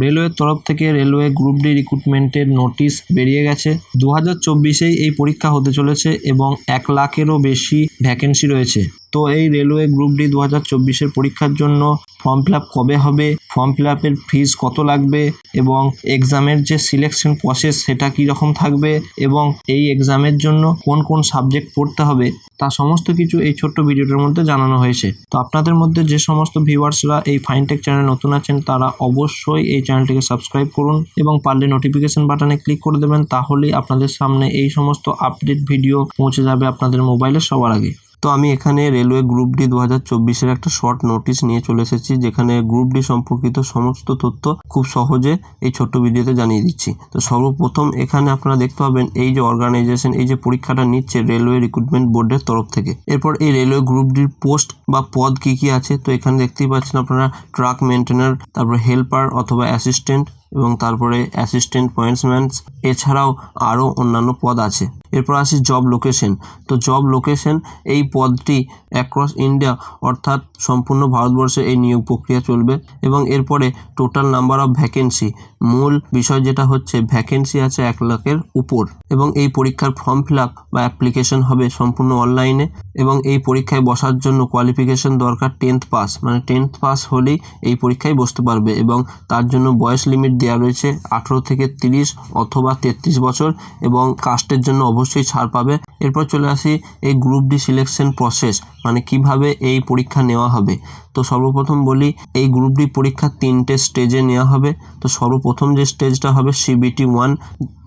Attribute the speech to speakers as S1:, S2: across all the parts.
S1: রেলওয়ের তরফ থেকে রেলওয়ে গ্রুপ ডি রিক্রুটমেন্টের নোটিশ বেরিয়ে গেছে। দু হাজার চব্বিশেই এই পরীক্ষা হতে চলেছে এবং এক লাখেরও বেশি ভ্যাকেন্সি রয়েছে। তো এই রেলওয়ে গ্রুপ ডি দু হাজার চব্বিশের পরীক্ষার জন্য ফর্ম ফিল আপ কবে হবে? ফর্ম ফিল আপের ফিস কত লাগবে এবং এক্সামের যে সিলেকশন প্রসেস সেটা কী রকম থাকবে এবং এই এক্সামের জন্য কোন কোন সাবজেক্ট পড়তে হবে তা সমস্ত কিছু এই ছোট্ট ভিডিওটার মধ্যে জানানো হয়েছে। তো আপনাদের মধ্যে যে সমস্ত ভিউয়ার্সরা এই ফাইনটেক চ্যানেল নতুন আছেন, তারা অবশ্যই এই চ্যানেলটিকে সাবস্ক্রাইব করুন এবং পারলে নোটিফিকেশন বাটনে ক্লিক করে দেবেন, তাহলেই আপনাদের সামনে এই সমস্ত আপডেট ভিডিও পৌঁছে যাবে আপনাদের মোবাইলে সবার আগে। তো আমি এখানে রেলওয়ে গ্রুপ ডি দু হাজার চব্বিশের একটা শর্ট নোটিশ নিয়ে চলে এসেছি, যেখানে গ্রুপ ডি সম্পর্কিত সমস্ত তথ্য খুব সহজে এই ছোট্ট ভিডিওতে জানিয়ে দিচ্ছি। তো সর্বপ্রথম এখানে আপনারা দেখতে পাবেন এই যে অর্গানাইজেশন এই যে পরীক্ষাটা নিচ্ছে রেলওয়ে রিক্রুটমেন্ট বোর্ডের তরফ থেকে। এরপর এই রেলওয়ে গ্রুপ ডির পোস্ট বা পদ কি কি আছে, তো এখানে দেখতেই পাচ্ছেন আপনারা ট্রাক মেনটেনার তারপর হেল্পার অথবা অ্যাসিস্ট্যান্ট এবং তারপরে অ্যাসিস্ট্যান্ট পয়েন্টসম্যান এছাড়াও আরও অন্যান্য পদ আছে। এরপর আসি জব লোকেশন তো জব লোকেশন এই পদটি অ্যাক্রস ইন্ডিয়া অর্থাৎ সম্পূর্ণ ভারতবর্ষে এই নিয়োগ প্রক্রিয়া চলবে এবং এরপরে টোটাল নাম্বার অফ ভ্যাকেন্সি মূল বিষয় যেটা হচ্ছে ভ্যাকেন্সি আছে এক লাখের উপর এবং এই পরীক্ষার ফর্ম ফিল আপ বা অ্যাপ্লিকেশন হবে সম্পূর্ণ অনলাইনে এবং এই পরীক্ষায় বসার জন্য কোয়ালিফিকেশন দরকার টেন্থ পাস মানে টেন্থ পাস হলেই এই পরীক্ষায় বসতে পারবে এবং তার জন্য বয়স লিমিট দেওয়া রয়েছে আঠেরো থেকে তিরিশ অথবা তেত্রিশ বছর এবং কাস্টের জন্য অবশ্যই ছাড় পাবে। এরপর চলে আসি এই গ্রুপ ডি সিলেকশন প্রসেস মানে কীভাবে এই পরীক্ষা নেওয়া হবে। তো সর্বপ্রথম বলি, এই গ্রুপ ডি পরীক্ষা তিনটে স্টেজে নেওয়া হবে। তো সর্বপ্রথম যে স্টেজটা হবে সিবিটি ওয়ান,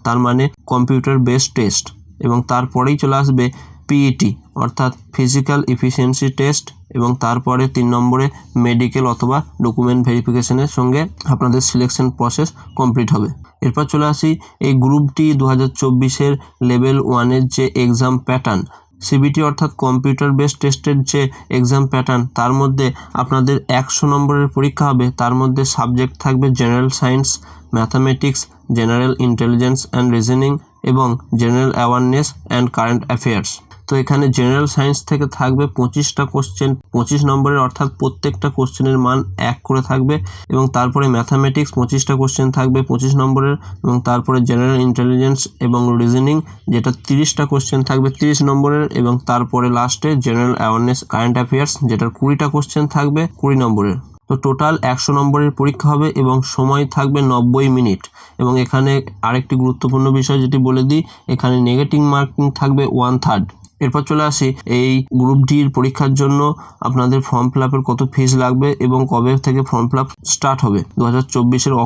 S1: তার মানে কম্পিউটার বেসড টেস্ট এবং তারপরেই চলে আসবে পিইটি অর্থাৎ ফিজিক্যাল ইফিসিয়েন্সি টেস্ট এবং তারপরে তিন নম্বরে মেডিকেল অথবা ডকুমেন্ট ভেরিফিকেশনের সঙ্গে আপনাদের সিলেকশন প্রসেস কমপ্লিট হবে। এরপর চলে আসি, এই গ্রুপটি দু হাজার চব্বিশের লেভেল ওয়ানের যে এক্সাম প্যাটার্ন সিবিটি অর্থাৎ কম্পিউটার বেসড টেস্টের যে এক্সাম প্যাটার্ন তার মধ্যে আপনাদের একশো নম্বরের পরীক্ষা হবে। তার মধ্যে সাবজেক্ট থাকবে general science mathematics general intelligence and reasoning এবং general awareness and current affairs তো এখানে জেনারেল সায়েন্স থেকে থাকবে পঁচিশটা কোশ্চেন পঁচিশ নম্বরের অর্থাৎ প্রত্যেকটা কোশ্চেনের মান এক করে থাকবে এবং তারপরে ম্যাথামেটিক্স পঁচিশটা কোশ্চেন থাকবে পঁচিশ নম্বরের এবং তারপরে জেনারেল ইন্টেলিজেন্স এবং রিজনিং যেটা তিরিশটা কোশ্চেন থাকবে তিরিশ নম্বরের এবং তারপরে লাস্টে জেনারেল অ্যাওয়ারনেস কারেন্ট অ্যাফেয়ার্স যেটার কুড়িটা কোশ্চেন থাকবে কুড়ি নম্বরের। তো টোটাল একশো নম্বরের পরীক্ষা হবে এবং সময় থাকবে নব্বই মিনিট এবং এখানে আরেকটি গুরুত্বপূর্ণ বিষয় যেটি বলে দিই, এখানে নেগেটিভ মার্কিং থাকবে ওয়ান থার্ড এরপর চলে আসি, এই গ্রুপ ডির পরীক্ষার জন্য আপনাদের ফর্ম ফিল আপের কত ফিস লাগবে এবং কবে থেকে ফর্ম ফিল আপ স্টার্ট হবে? দু হাজার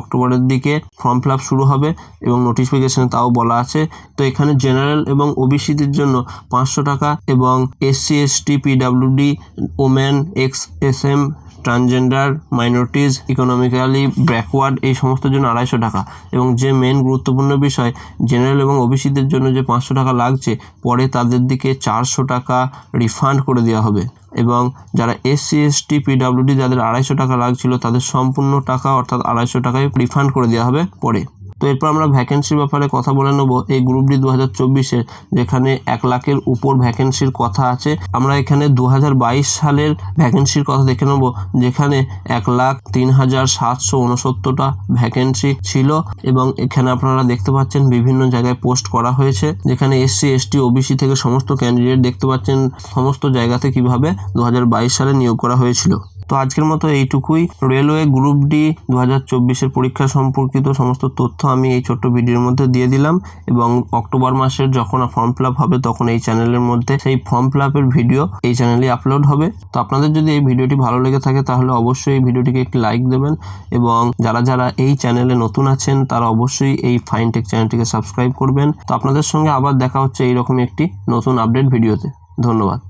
S1: অক্টোবরের দিকে ফর্ম ফিল আপ শুরু হবে এবং নোটিফিকেশানে তাও বলা আছে। তো এখানে জেনারেল এবং ওবিসিদের জন্য পাঁচশো টাকা এবং SC ST PWD woman ex S M transgender minorities economically backward এই সমস্ত জন্য আড়াইশো টাকা। এবং যে মেন গুরুত্বপূর্ণ বিষয় জেনারেল এবং ওবিসিদের জন্য যে পাঁচশো টাকা লাগছে, পরে তাদের দিকে চারশো টাকা রিফান্ড করে দেওয়া হবে। এবং যারা এসসি এসটি পিডাব্লিউডি যাদের আড়াইশো টাকা লাগছিল, তাদের সম্পূর্ণ টাকা অর্থাৎ আড়াইশো টাকায় রিফান্ড করে দেওয়া হবে পরে। তো এরপর আমরা ভ্যাকেন্সির ব্যাপারে কথা বলে নেব। এই গ্রুপ ডি দু হাজার যেখানে এক লাখের উপর ভ্যাকেন্সির কথা আছে, আমরা এখানে দু সালের ভ্যাকেন্সির কথা দেখে নেব, যেখানে এক লাখ তিন হাজার সাতশো উনসত্তরটা ভ্যাকেন্সি ছিল এবং এখানে আপনারা দেখতে পাচ্ছেন বিভিন্ন জায়গায় পোস্ট করা হয়েছে, যেখানে এসসি, এসটি, ওবিসি থেকে সমস্ত ক্যান্ডিডেট দেখতে পাচ্ছেন সমস্ত জায়গাতে কীভাবে দু সালে নিয়োগ করা হয়েছিল। তো আজকের মতো এইটুকুই। রেলওয়ে গ্রুপ ডি দু হাজার চব্বিশের পরীক্ষা সম্পর্কিত সমস্ত তথ্য আমি এই ছোট্ট ভিডিওর মধ্যে দিয়ে দিলাম এবং অক্টোবর মাসের যখন ফর্ম ফিল হবে তখন এই চ্যানেলের মধ্যে সেই ফর্ম ফিল ভিডিও এই চ্যানেলে আপলোড হবে। তো আপনাদের যদি এই ভিডিওটি ভালো লেগে থাকে তাহলে অবশ্যই এই ভিডিওটিকে একটি লাইক দেবেন এবং যারা যারা এই চ্যানেলে নতুন আছেন তারা অবশ্যই এই ফাইনটেক চ্যানেলটিকে সাবস্ক্রাইব করবেন। তো আপনাদের সঙ্গে আবার দেখা হচ্ছে এইরকম একটি নতুন আপডেট ভিডিওতে। ধন্যবাদ।